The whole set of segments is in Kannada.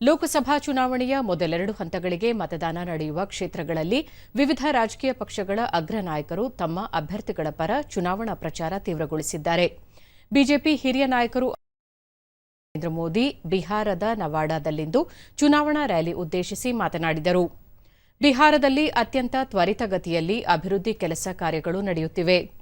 ಲೋಕಸಭಾ ಚುನಾವಣೆಯ ಮೊದಲೆರಡು ಹಂತಗಳಿಗೆ ಮತದಾನ ನಡೆಯುವ ಕ್ಷೇತ್ರಗಳಲ್ಲಿ ವಿವಿಧ ರಾಜಕೀಯ ಪಕ್ಷಗಳ ಅಗ್ರ ನಾಯಕರು ತಮ್ಮ ಅಭ್ಯರ್ಥಿಗಳ ಪರ ಚುನಾವಣಾ ಪ್ರಚಾರ ತೀವ್ರಗೊಳಿಸಿದ್ದಾರೆ. ಬಿಜೆಪಿ ಹಿರಿಯ ನಾಯಕರು ನರೇಂದ್ರ ಮೋದಿ ಬಿಹಾರದ ನವಾಡಾದಲ್ಲಿಂದು ಚುನಾವಣಾ ರ್ಯಾಲಿ ಉದ್ದೇಶಿಸಿ ಮಾತನಾಡಿದರು. ಬಿಹಾರದಲ್ಲಿ ಅತ್ಯಂತ ತ್ವರಿತಗತಿಯಲ್ಲಿ ಅಭಿವೃದ್ಧಿ ಕೆಲಸ ಕಾರ್ಯಗಳು ನಡೆಯುತ್ತಿವೆ.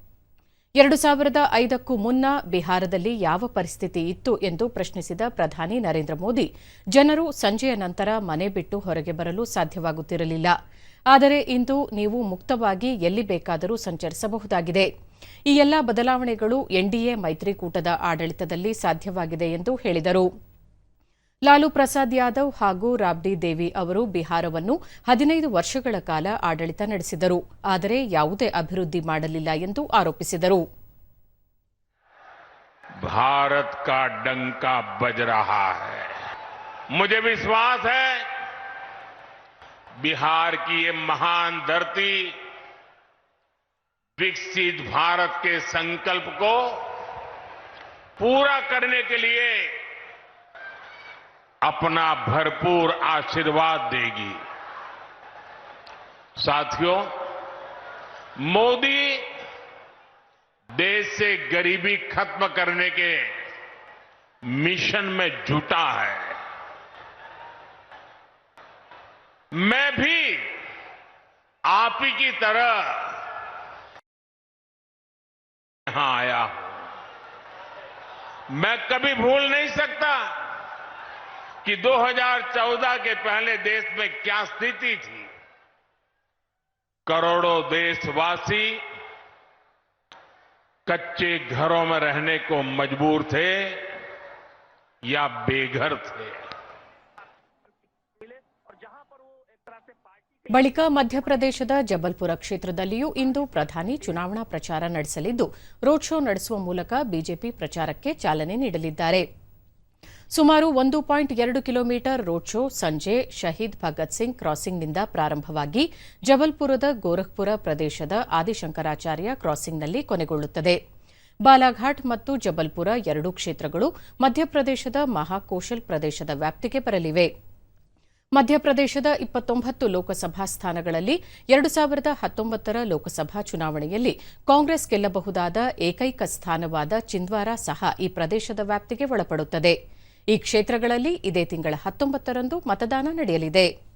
ಎರಡು ಸಾವಿರದ ಐದಕ್ಕೂ ಮುನ್ನ ಬಿಹಾರದಲ್ಲಿ ಯಾವ ಪರಿಸ್ಥಿತಿ ಇತ್ತು ಎಂದು ಪ್ರಶ್ನಿಸಿದ ಪ್ರಧಾನಿ ನರೇಂದ್ರ ಮೋದಿ, ಜನರು ಸಂಜೆಯ ನಂತರ ಮನೆ ಬಿಟ್ಟು ಹೊರಗೆ ಬರಲು ಸಾಧ್ಯವಾಗುತ್ತಿರಲಿಲ್ಲ. ಆದರೆ ಇಂದು ನೀವು ಮುಕ್ತವಾಗಿ ಎಲ್ಲಿ ಬೇಕಾದರೂ ಸಂಚರಿಸಬಹುದಾಗಿದೆ. ಈ ಎಲ್ಲ ಬದಲಾವಣೆಗಳು ಎನ್ಡಿಎ ಮೈತ್ರಿಕೂಟದ ಆಡಳಿತದಲ್ಲಿ ಸಾಧ್ಯವಾಗಿದೆ ಎಂದು ಹೇಳಿದರು. ಲಾಲು ಪ್ರಸಾದ್ ಯಾದವ್ ಹಾಗೂ ರಾಬ್ಡಿ ದೇವಿ ಅವರು ಬಿಹಾರವನ್ನು ಹದಿನೈದು ವರ್ಷಗಳ ಕಾಲ ಆಡಳಿತ ನಡೆಸಿದರು ಆದರೆ ಯಾವುದೇ ಅಭಿವೃದ್ಧಿ ಮಾಡಲಿಲ್ಲ ಎಂದು ಆರೋಪಿಸಿದರು भारत का डंका बज रहा है मुझे विश्वास है बिहार की ये महान धरती विकसित भारत के संकल्प को पूरा करने के लिए अपना भरपूर आशीर्वाद देगी। साथियों, मोदी देश से गरीबी खत्म करने के मिशन में जुटा है। मैं भी आप ही की तरह यहाँ आया हूँ। मैं कभी भूल नहीं सकता। कि 2014 के पहले देश में क्या स्थिति थी करोड़ों देशवासी कच्चे घरों में रहने को मजबूर थे या बेघर थे ಬಳಿಕ ಮಧ್ಯಪ್ರದೇಶದ ಜಬಲ್ಪುರ ಕ್ಷೇತ್ರದಲ್ಲಿಯೂ ಇಂದು ಪ್ರಧಾನಿ ಚುನಾವಣಾ ಪ್ರಚಾರ ನಡೆಸಲಿದ್ದು ರೋಡ್ ಶೋ ನಡೆಸುವ ಮೂಲಕ ಬಿಜೆಪಿ ಪ್ರಚಾರಕ್ಕೆ ಚಾಲನೆ ನೀಡಲಿದ್ದಾರೆ ಸುಮಾರು ಒಂದು ಪಾಯಿಂಟ್ ಎರಡು ಕಿಲೋಮೀಟರ್ ರೋಡ್ ಶೋ ಸಂಜೆ ಶಹೀದ್ ಭಗತ್ ಸಿಂಗ್ ಕ್ರಾಸಿಂಗ್ನಿಂದ ಪ್ರಾರಂಭವಾಗಿ ಜಬಲ್ಪುರದ ಗೋರಖ್ಪುರ ಪ್ರದೇಶದ ಆದಿಶಂಕರಾಚಾರ್ಯ ಕ್ರಾಸಿಂಗ್ನಲ್ಲಿ ಕೊನೆಗೊಳ್ಳುತ್ತದೆ. ಬಾಲಾಘಾಟ್ ಮತ್ತು ಜಬಲ್ಪುರ ಎರಡೂ ಕ್ಷೇತ್ರಗಳು ಮಧ್ಯಪ್ರದೇಶದ ಮಹಾಕೋಶಲ್ ಪ್ರದೇಶದ ವ್ಯಾಪ್ತಿಗೆ ಬರಲಿವೆ. ಮಧ್ಯಪ್ರದೇಶದ ಇಪ್ಪತ್ತೊಂಬತ್ತು ಲೋಕಸಭಾ ಸ್ಥಾನಗಳಲ್ಲಿ ಎರಡು ಸಾವಿರದ ಹತ್ತೊಂಬತ್ತರ ಲೋಕಸಭಾ ಚುನಾವಣೆಯಲ್ಲಿ ಕಾಂಗ್ರೆಸ್ ಗೆಲ್ಲಬಹುದಾದ ಏಕೈಕ ಸ್ಥಾನವಾದ ಚಿಂದ್ವಾರ ಸಹ ಈ ಪ್ರದೇಶದ ವ್ಯಾಪ್ತಿಗೆ ಒಳಪಡುತ್ತದೆ. ಈ ಕ್ಷೇತ್ರಗಳಲ್ಲಿ ಇದೇ ತಿಂಗಳ ಹತ್ತೊಂಬತ್ತರಂದು ಮತದಾನ ನಡೆಯಲಿದೆ.